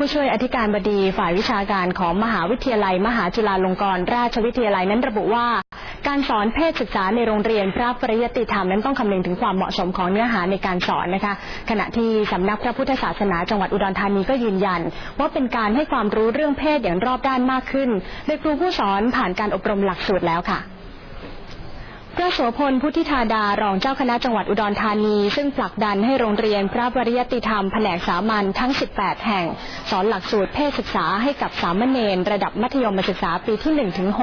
ผู้ช่วยอธิการบดีฝ่ายวิชาการของมหาวิทยาลัย มหาจุฬาลงกรณราชวิทยาลัยนั้นระบุว่า การสอนเพศศึกษาในโรงเรียนพระปริยติธรรมนั้นต้องคำนึงถึงความเหมาะสมของเนื้อหาในการสอนนะคะ ขณะที่สำนักพระพุทธศาสนาจังหวัดอุดรธานีก็ยืนยัน ว่าเป็นการให้ความรู้เรื่องเพศอย่างรอบด้านมากขึ้น โดยครูผู้สอนผ่านการอบรมหลักสูตรแล้วค่ะ โสพลพุทธิธาดารองเจ้าคณะจังหวัดอุดรธานี ซึ่งผลักดันให้โรงเรียนพระปริยติธรรมแผนกสามัญทั้ง 18 แห่ง สอนหลักสูตรเพศศึกษาให้กับสามเณรระดับมัธยมศึกษาปีที่1ถึง6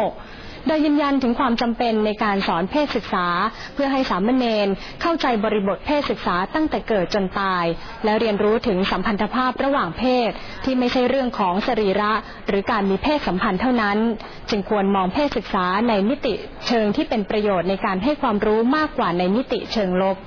โดยยืนยันถึงความจำเป็นในการสอนเพศศึกษา เพื่อให้สามเณรเข้าใจบริบทเพศศึกษาตั้งแต่เกิดจนตาย และเรียนรู้ถึงสัมพันธภาพระหว่างเพศ ที่ไม่ใช่เรื่องของสรีระ หรือการมีเพศสัมพันธ์เท่านั้น จึงควรมองเพศศึกษาในมิติเชิงที่เป็นประโยชน์ในการให้ความรู้มากกว่าในมิติเชิงลบ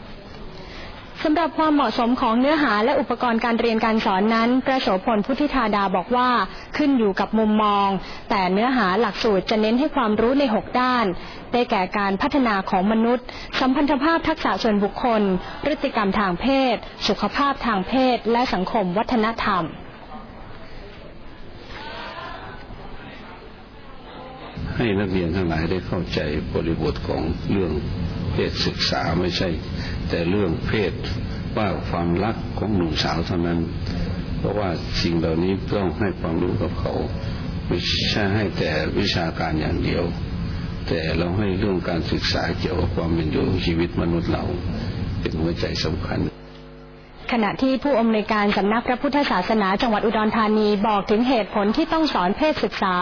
สำหรับความเหมาะสมของเนื้อหาและอุปกรณ์การเรียนการสอนนั้น พระโสพลพุทธิธาดาบอกว่าขึ้นอยู่กับมุมมอง แต่เนื้อหาหลักสูตรจะเน้นให้ความรู้ใน 6 ด้าน ได้แก่การพัฒนาของมนุษย์ สัมพันธภาพทักษะส่วนบุคคล พฤติกรรมทางเพศ สุขภาพทางเพศ และสังคมวัฒนธรรม ให้นักเรียนทั้งหลายได้เข้าใจบริบทของเรื่องเพศศึกษาไม่ใช่ แต่เรื่องเพศว่าความรักของหนุ่มสาวเท่านั้น เพราะว่าสิ่งเหล่านี้ต้องให้ความรู้กับเขา ไม่ใช่ให้แต่วิชาการอย่างเดียว แต่เราให้เรื่องการศึกษาเกี่ยวกับความเป็นอยู่ชีวิตมนุษย์เรา เป็นหัวใจสำคัญ ขณะที่ผู้อำนวยการสำนักพระพุทธศาสนาจังหวัดอุดรธานีบอกถึงเหตุผลที่ต้องสอนเพศศึกษา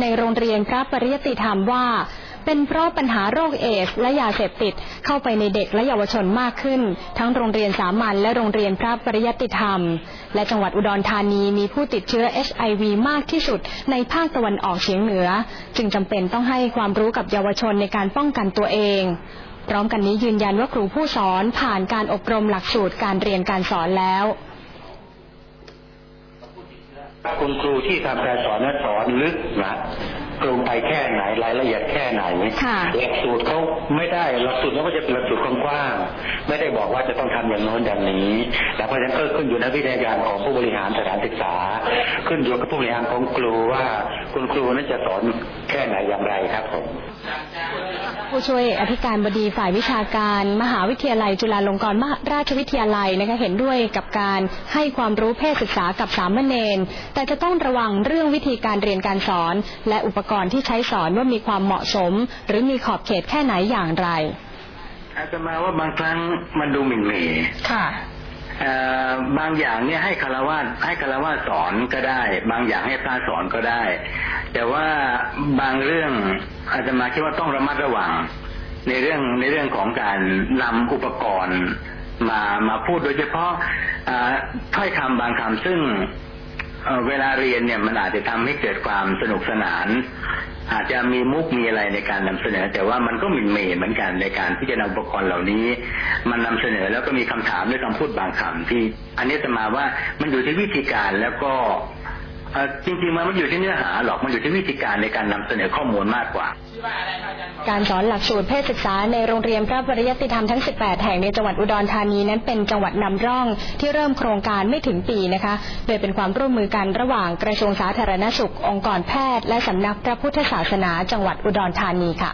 ในโรงเรียนพระปริยติธรรมว่า เป็นเพราะปัญหาโรคเอดส์และยาเสพติดเข้าไปในเด็กและเยาวชนมากขึ้น ทั้งโรงเรียนสามัญและโรงเรียนพระปริยติธรรม และจังหวัดอุดรธานีมีผู้ติดเชื้อ HIV มากที่สุดในภาคตะวันออกเฉียงเหนือ จึงจำเป็นต้องให้ความรู้กับเยาวชนในการป้องกันตัวเองพร้อมกันนี้ยืนยันว่าครูผู้สอนผ่านการอบรมหลักสูตรการเรียนการสอนแล้ว คุณครูที่ทำการสอนนั้นสอนลึกนะ ลงไปแค่ไหนรายละเอียดแค่ไหนค่ะหลักสูตรเขาไม่ได้หลักสูตรเขาก็จะเป็นหลักสูตรกว้างๆไม่ได้บอกว่าจะต้องทำอย่างโน้นอย่างนี้แต่เพราะฉะนั้นก็ขึ้นอยู่ในวิทยาการของผู้บริหารสถานศึกษา ขึ้นอยู่กับผู้บริหารของครูว่าคุณครูนั้นจะสอนแค่ไหนอย่างไรครับผมผู้ช่วยอธิการบดีฝ่ายวิชาการ มหาวิทยาลัย จุฬาลงกรณราชวิทยาลัยนะคะเห็นด้วยกับการให้ความรู้เพศศึกษากับสามเณรแต่จะต้องระวังเรื่องวิธีการเรียนการสอน และอุปกรณ์ที่ใช้สอนว่ามีความเหมาะสม หรือมีขอบเขตแค่ไหนอย่างไร อาตมาว่าบางครั้งมันดูหมิ่นเหม่ค่ะเอ่อบางอย่างเนี่ยให้คารวะให้คารวะสอนก็ได้ บางอย่างให้พระสอนก็ได้ แต่ว่าบางเรื่องอาตมาคิดว่าต้องระมัดระวัง ในเรื่องในเรื่องของการนำอุปกรณ์มามาพูดโดยเฉพาะอ่าถ้อยคำบางคำซึ่ง เวลาเรียนเนี่ยมันอาจจะทำให้เกิดความสนุกสนาน อาจจะมีมุกมีอะไรในการนำเสนอ แต่ว่ามันก็หมินเหม่เหมือนกันในการที่จะนำอุปกรณ์เหล่านี้ มันนำเสนอแล้วก็มีคำถามด้วยคำพูดบางคำที่ อันนี้จะมาว่ามันอยู่ที่วิธีการแล้วก็จริงๆมันไม่อยู่ที่เนื้อหาหรอกมันอยู่ที่วิธีการในการนำเสนอข้อมูลมากกว่า การสอนหลักสูตรเพศศึกษาในโรงเรียนพระปริยติธรรมทั้ง 18 แห่งในจังหวัดอุดรธานีนั้นเป็นจังหวัดนำร่องที่เริ่มโครงการไม่ถึงปีนะคะ โดยเป็นความร่วมมือกันระหว่างกระทรวงสาธารณสุข องค์กรแพทย์ และสำนักพระพุทธศาสนาจังหวัดอุดรธานีค่ะ